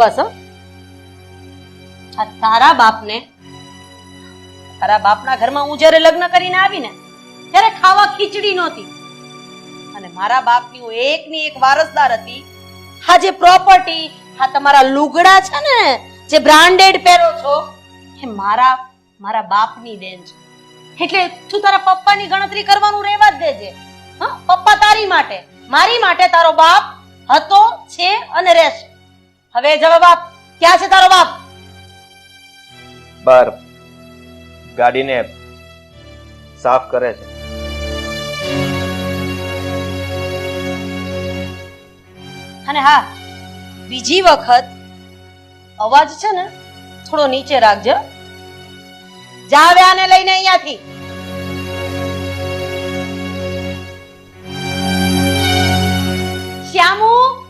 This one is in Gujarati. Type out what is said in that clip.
બસ તારા બાપને, તારા બાપના ઘરમાં હું જ્યારે લગ્ન કરીને આવીને, ત્યારે ખાવા ખીચડી નહોતી. અને મારા બાપની હું એકની એક વારસદાર હતી. હા, જે પ્રોપર્ટી હા, તમારા લુગડા છે ને, જે બ્રાન્ડેડ પહેરો છો, એ મારા મારા બાપની દેન છે. એટલે તું તારા પપ્પાની ગણતરી કરવાનું રહેવા જ દેજે. હા? પપ્પા તારી માટે, મારી માટે તારો બાપ હતો હવે જવાબ આપ ક્યાં છે તારો બાપ? બાર ગાડીને સાફ કરે છે. અને હા બીજી વખત અવાજ છે ને થોડો નીચે રાખજો જા હવે આને લઈને અહીંયાથી.